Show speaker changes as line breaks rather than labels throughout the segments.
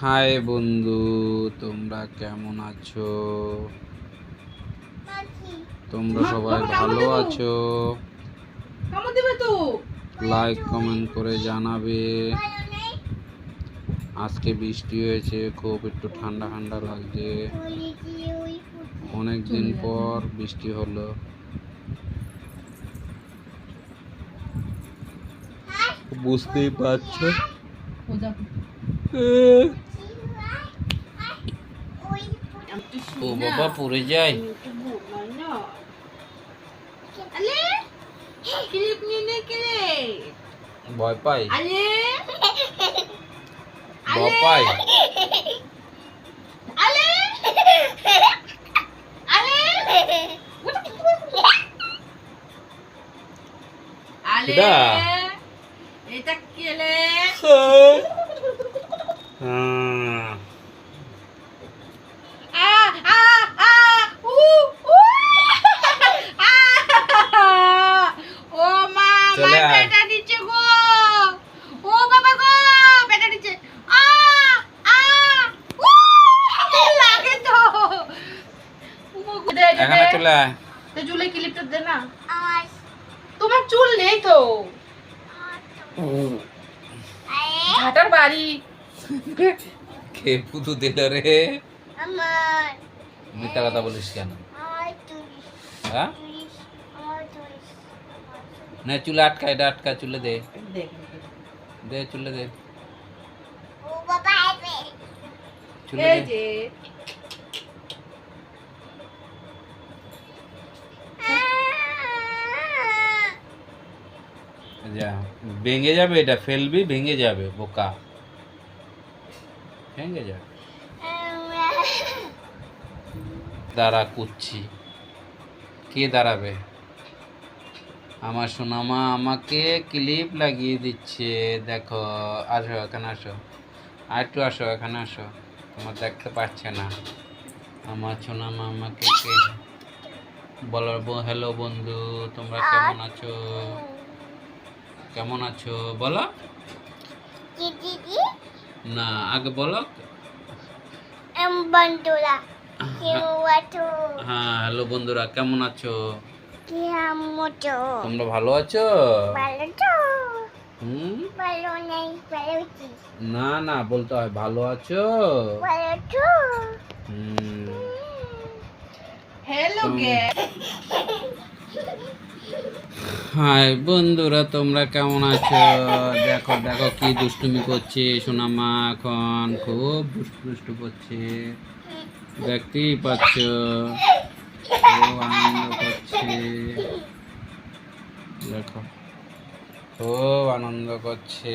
High বন্ধু তোমরা কেমন আছো? তোমরা সবাই ভালো আছো?
কামড় দিবে তো।
লাইক কমেন্ট করে জানাবে। আজকে বৃষ্টি হয়েছে খুব একটু ঠান্ডা ঠান্ডা লাগছে। অনেক দিন পর বৃষ্টি হলো। বুঝতেই পারছ?
ও যা
ও বাবা পড়ে যায়
আলে ক্লিপ নিয়ে নে কেলে
ভয় পাই
আলে
ভয় পাই
আলে আলে আলে
কিডা?
এটা কেলে
হ্যাঁ
আ আ আ উ উ আ ও মা
চলে আয়।
পেটা দিচ্ছে গো। ও বাবা গো পেটা দিচ্ছে। আ আ উ লাগে তো। ও গো, দে, দে,
এখানে চলে আয়।
তো চুলে ক্লিপটা দে না। তোমার চুল নেই তো। ঝাটার বাড়ি।
কে পুতু দিল রে? মিথ্যা কথা বলিস কেন? হ্যাঁ? না চুলে আটকা এটা আটকা চুলে দে। দে চুলে দে। চুলে দে।
যা
ভেঙে যাবে এটা ফেলবি ভেঙে যাবে বোকা। ভেঙে যাবে। দাঁড়া কুচ্ছি। কে দাঁড়াবে? আমার সোনামা আমাকে ক্লিপ লাগিয়ে দিচ্ছে। দেখো আসো এখানে আসো। আর একটু আসো এখানে আসো। তোমার দেখতে পাচ্ছে না। আমার সোনামা আমাকে কে? বলো হ্যালো বন্ধু তোমরা কেমন আছো? কেমন আছো? বলো। না আগে বলো।
বন্ধুরা
হ্যাঁ হ্যাঁ, হ্যালো বন্ধুরা কেমন আছো? তোমরা ভালো আছো?
ভালো তো
হুম?
ভালো নেই ভালো কি?
না না বলতে হয় ভালো আছো?
ভালো তো
হুম
হ্যালো গে
হাই বন্ধুরা তোমরা কেমন আছো? দেখো দেখো কি দুষ্টুমি করছে সোনামা এখন। খুব দুষ্টু দুষ্টু করছে। দেখতেই পাচ্ছ। খুব আনন্দ করছে দেখো। খুব আনন্দ করছে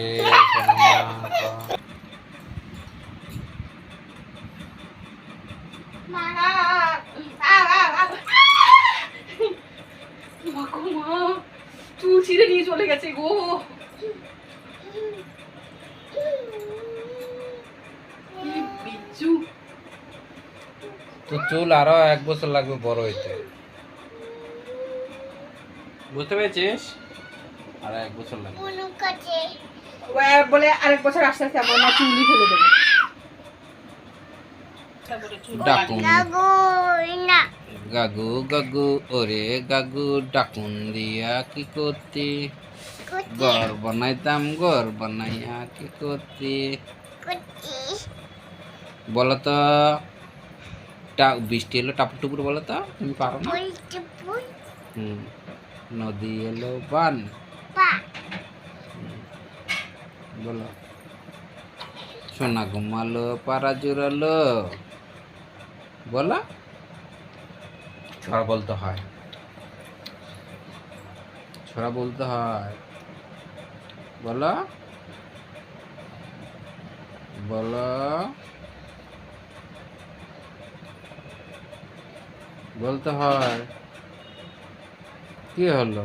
চুল ছিঁড়ে নিয়ে চলে গেছে গো বিচ্ছু
তো চুল আরও এক বছর লাগবে বড় হইতে। বুঝতে পেরেছিস? আর এক বছর লাগবে।
মনু কাছে
ও বলে আরেক বছর আস্তে আস্তে আমার মা চুলই ফেলে দেবে।
গাগু গাগু ওরে গাগু ডাকুন দিয়া কি করতি? ঘর বানাইতাম ঘর বানাইয়া কি করতি?
কুচি
বলো তো। টা- বৃষ্টি এলো টাপুর টুপুর বলো তো তুমি পারো না? হুম নদী এলো বান। বলো। সোনা ঘুমালো পাড়া জোরালো বলো। ছড়া বলতে হয়। ছড়া বলতে হয়। বলো। বলো। বলতে হয় কি হলো?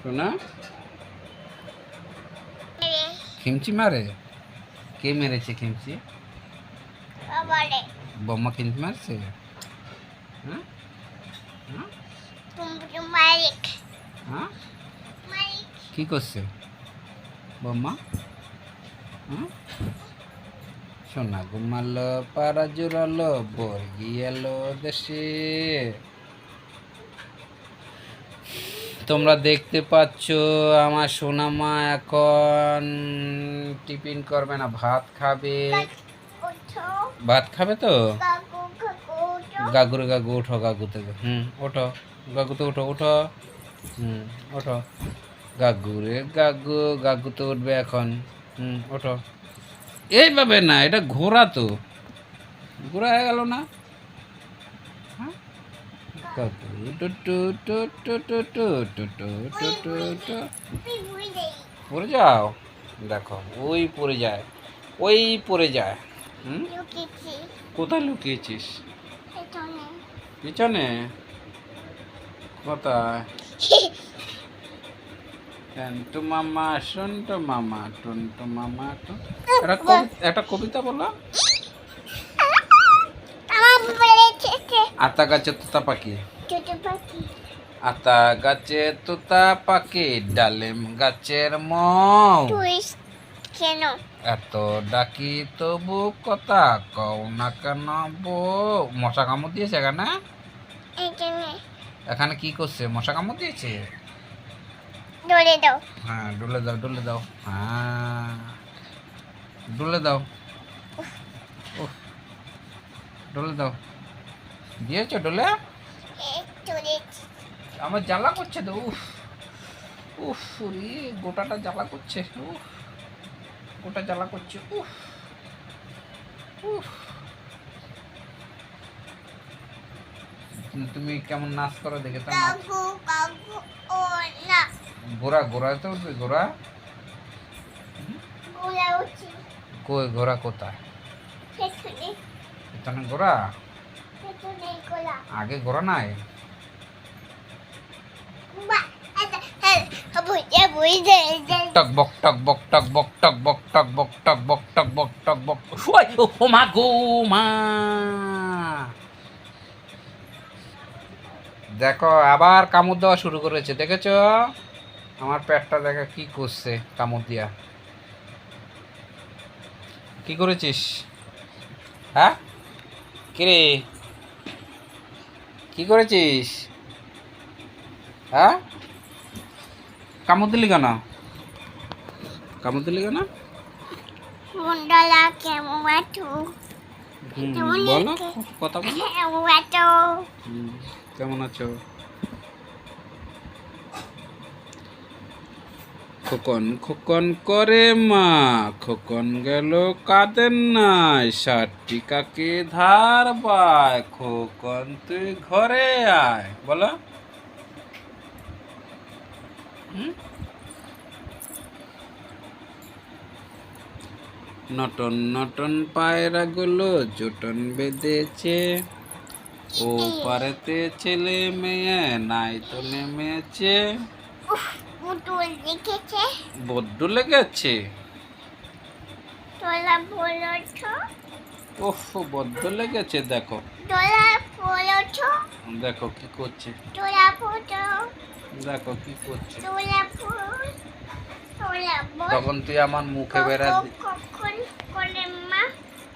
শোনা? খিমচি মারে? কে মেরেছে খিমচি? বোম্মা খিমচি মারছে? হ্যাঁ? হ্যাঁ? হ্যাঁ? কি করছে? বোম্মা হুম? সোনা ঘুমালো পাড়া জোরালো বর্গি এলো দেশে। তোমরা দেখতে পাচ্ছ আমার সোনামা এখন টিফিন করবে না, ভাত খাবে। ভাত খাবে তো? গাগুরে, গাগু, ওঠো গাগু থেকে হুম, ওঠো, গাগুতে ওঠো ওঠো। হুম, ওঠো। গাগুরে গাগু, গাগুতে উঠবে এখন। হুম, ওঠো। এইভাবে না এটা ঘোরা তো। ঘোরা হয়ে গেল না? পরে যাও। দেখো ওই পরে যায় ওই পরে যায়। হুম? কোথায় লুকিয়েছিস? পিছনে। কোথায়? টন্টু মামা সন্টু মামা টন্টু মামা টন্টু একটা কবি- একটা কবিতা বলো। আতা গাছে তোতা পাখি। আতা গাছে তোতা পাখি ডালিম গাছের মৌ।
কেন?
এত ডাকি তবু কথা কও না কেন বউ মশা কামড় দিয়েছে এখানে?
এখানে
কি করছে? মশা কামড় দিয়েছে?
ধরে দাও।
হ্যাঁ ডলে দাও ডলে দাও। হ্যাঁ। ডলে দাও। উফ, ডলে দাও। দিয়েছ ডলে আমার জ্বালা করছে তো উফ। উফ গোটাটা জ্বালা করছে উফ। গোটা জ্বালা করছে উফ। উফ। তুমি কেমন নাচ করো দেখে তো ঘোড়া ঘোড়া তো
উঠি
কই ঘোড়া কোথায়?
পেছনে।
ঘোড়া? আগে ঘোড়া নাই? টক বক টক বক টক বক টক বক টক বক টক বক টক বক টক বক। ওই ও ও মা গো মা। দেখো আবার কামড় দেওয়া শুরু করেছে দেখেছ? আমার পেটটা দেখো কি করছে কামড় দিয়া। কি করেছিস? হ্যাঁ? কিরে? কি করেছিস? হ্যাঁ? কামড় দিলি কেন? কামড় দিলি কেন? বলো? কথা বলো।
কেমন আছো
হুম, কেমন আছো খোকন খোকন করে মা, খোকন গেল কাঁদেন নাই ষাটটি কাকে ধার বায় খোকন তুই ঘরে আয়, বলো? নটন নটন পায়রাগুলো জোটন বেঁধেছে। ও পারেতে ছেলে মেয়ে, নাই তো নেমেছে। বুদুল লেগেছে?
তোলা বলছো
ওহ বদল লেগেছে দেখো।
তোলা বলছো
দেখো কি করছে।
তোলা
দেখো কি করছে।
তোলা
তখন তুই আমার মুখে বেড়া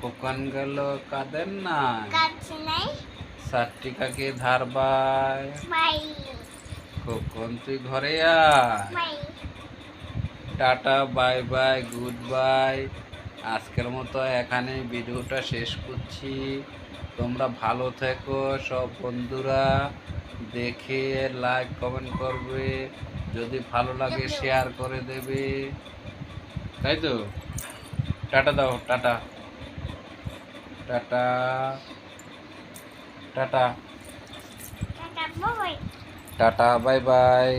কোকন গেল না
কাছে নাই।
সাতটি ধার বাই
বাই
কখন তুই ঘরে আয়। Tata bye bye goodbye. আজকের মতো এখানে ভিডিওটা শেষ করছি। তোমরা ভালো থেকো সব বন্ধুরা। দেখে লাইক কমেন্ট করবে। যদি ভালো লাগে শেয়ার করে দেবে। তাই তো? টাটা দাও tata. Tata. Tata. Tata bye bye